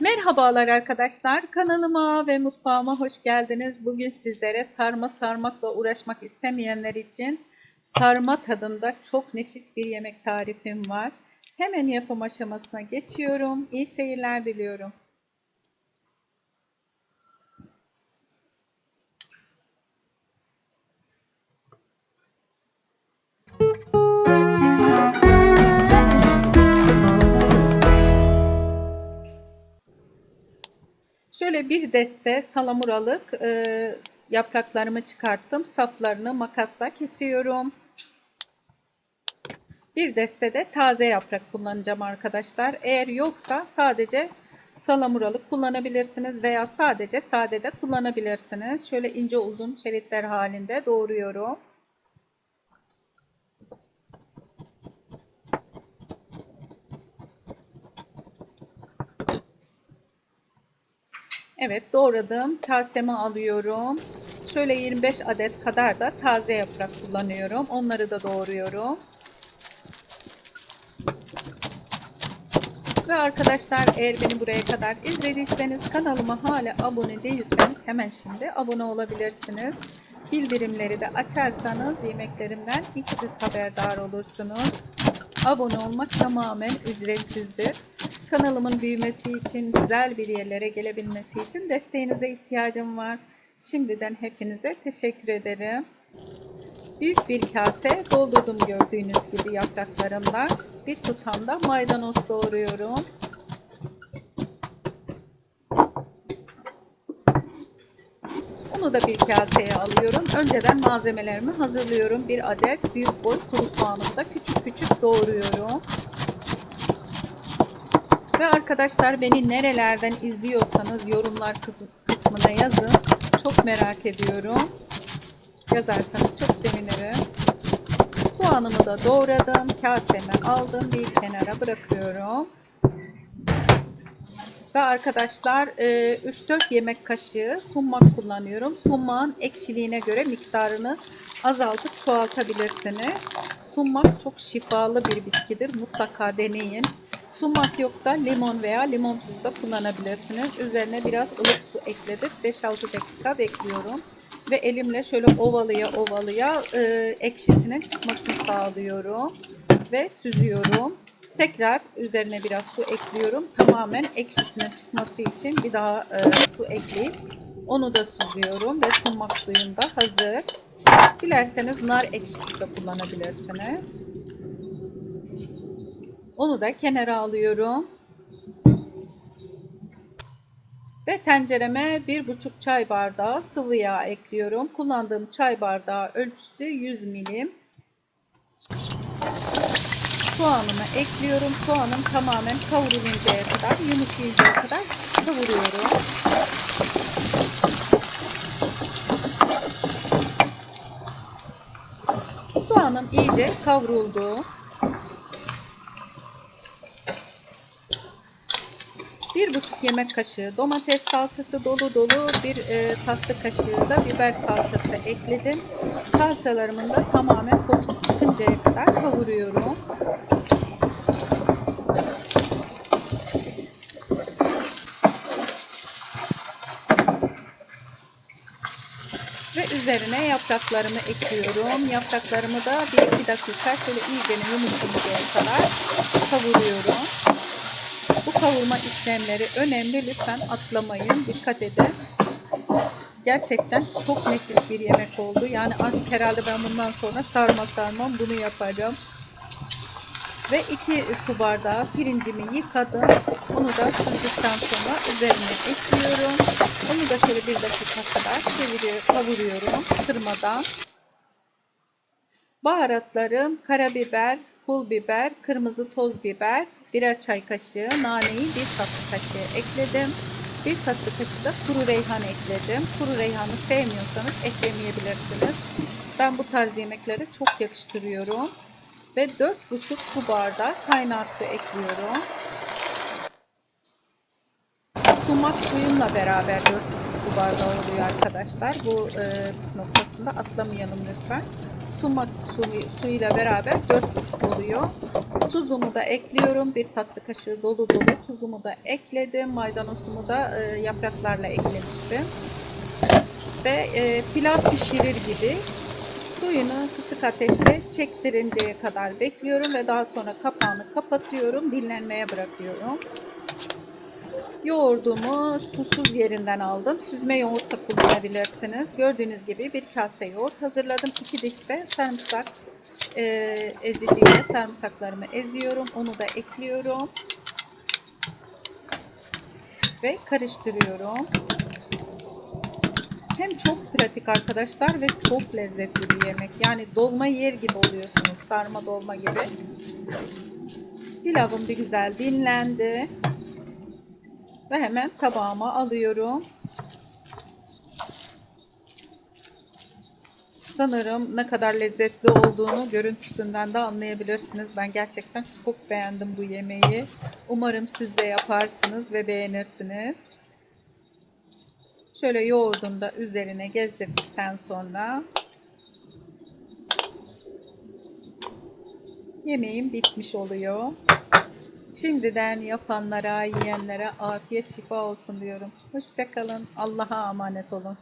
Merhabalar arkadaşlar. Kanalıma ve mutfağıma hoş geldiniz. Bugün sizlere sarma sarmakla uğraşmak istemeyenler için sarma tadında çok nefis bir yemek tarifim var. Hemen yapım aşamasına geçiyorum. İyi seyirler diliyorum. Şöyle bir deste salamuralık e, yapraklarımı çıkarttım. Saplarını makasla kesiyorum. Bir deste de taze yaprak kullanacağım arkadaşlar. Eğer yoksa sadece salamuralık kullanabilirsiniz veya sadece sade de kullanabilirsiniz. Şöyle ince uzun şeritler halinde doğruyorum. Evet doğradım. Kaseme alıyorum. Şöyle 25 adet kadar da taze yaprak kullanıyorum. Onları da doğruyorum. Ve arkadaşlar eğer beni buraya kadar izlediyseniz kanalıma hala abone değilseniz hemen şimdi abone olabilirsiniz. Bildirimleri de açarsanız yemeklerimden ilk siz haberdar olursunuz. Abone olmak tamamen ücretsizdir. Kanalımın büyümesi için, güzel bir yerlere gelebilmesi için desteğinize ihtiyacım var. Şimdiden hepinize teşekkür ederim. Büyük bir kase doldurdum gördüğünüz gibi yapraklarımla. Bir tutam da maydanoz doğruyorum. Bunu da bir kaseye alıyorum. Önceden malzemelerimi hazırlıyorum. Bir adet büyük boy kuru soğanımı da küçük küçük doğruyorum. Ve arkadaşlar beni nerelerden izliyorsanız yorumlar kısmına yazın. Çok merak ediyorum. Yazarsanız çok sevinirim. Soğanımı da doğradım. Kaseme aldım. Bir kenara bırakıyorum. Ve arkadaşlar 3-4 e, yemek kaşığı sunmak kullanıyorum. Sunmağın ekşiliğine göre miktarını azaltıp çoğaltabilirsiniz. Sunmak çok şifalı bir bitkidir. Mutlaka deneyin. Sumak yoksa limon veya limon tuzu da kullanabilirsiniz. Üzerine biraz ılık su ekledim. 5-6 dakika bekliyorum. Ve elimle şöyle ovalıya ovalıya e, ekşisinin çıkmasını sağlıyorum. Ve süzüyorum. Tekrar üzerine biraz su ekliyorum. Tamamen ekşisinin çıkması için bir daha e, su ekleyip onu da süzüyorum. Ve sunmak suyum da hazır. Dilerseniz nar ekşisi de kullanabilirsiniz. Onu da kenara alıyorum. Ve tencereme bir buçuk çay bardağı sıvı yağ ekliyorum. Kullandığım çay bardağı ölçüsü 100 milim. Soğanımı ekliyorum. Soğanım tamamen kavruluncaya kadar, yumuşayıncaya kadar kavuruyorum. Soğanım iyice kavruldu. Bir buçuk yemek kaşığı domates salçası dolu dolu bir e, tatlı kaşığı da biber salçası ekledim. Salçalarımın da tamamen kokusu çıkıncaya kadar kavuruyorum. Ve üzerine yapraklarımı ekliyorum. Yapraklarımı da 1-2 dakika şöyle iyice yumuşayıncaya kadar kavuruyorum. Kavurma işlemleri önemli. Lütfen atlamayın. Dikkat edin. Gerçekten çok nefis bir yemek oldu. Yani artık herhalde ben bundan sonra sarma sarmam bunu yaparım. Ve iki su bardağı pirincimi yıkadım. Onu da süzdükten sonra üzerine ekliyorum. Onu da şöyle bir dakika kadar çeviriyorum, kavuruyorum kırmadan. Baharatlarım karabiber, pul biber, kırmızı toz biber, birer çay kaşığı naneyi bir tatlı kaşığı ekledim. Bir tatlı kaşığı da kuru reyhan ekledim. Kuru reyhanı sevmiyorsanız eklemeyebilirsiniz. Ben bu tarz yemekleri çok yakıştırıyorum. Ve 4,5 su bardağı kaynar su ekliyorum. Sumak suyumla beraber 4,5 su bardağı oluyor arkadaşlar. Bu e, noktasında atlamayalım lütfen. Sumak suyu, suyuyla beraber 4,5 oluyor. Tuzumu da ekliyorum. Bir tatlı kaşığı dolu dolu tuzumu da ekledim. Maydanozumu da e, yapraklarla eklemiştim. Ve e, pilav pişirir gibi suyunu kısık ateşte çektirinceye kadar bekliyorum ve daha sonra kapağını kapatıyorum. Dinlenmeye bırakıyorum. Yoğurdumu susuz yerinden aldım. Süzme yoğurt da kullanabilirsiniz. Gördüğünüz gibi bir kase yoğurt hazırladım. İki diş de sarımsak e, eziciyle sarımsaklarımı eziyorum. Onu da ekliyorum. Ve karıştırıyorum. Hem çok pratik arkadaşlar ve çok lezzetli bir yemek. Yani dolma yer gibi oluyorsunuz. Sarma dolma gibi. Pilavım bir güzel dinlendi. Ve hemen tabağıma alıyorum. Sanırım ne kadar lezzetli olduğunu görüntüsünden de anlayabilirsiniz. Ben gerçekten çok beğendim bu yemeği. Umarım siz de yaparsınız ve beğenirsiniz. Şöyle yoğurdunu da üzerine gezdirdikten sonra yemeğim bitmiş oluyor. Şimdiden yapanlara, yiyenlere afiyet şifa olsun diyorum. Hoşçakalın. Allah'a emanet olun.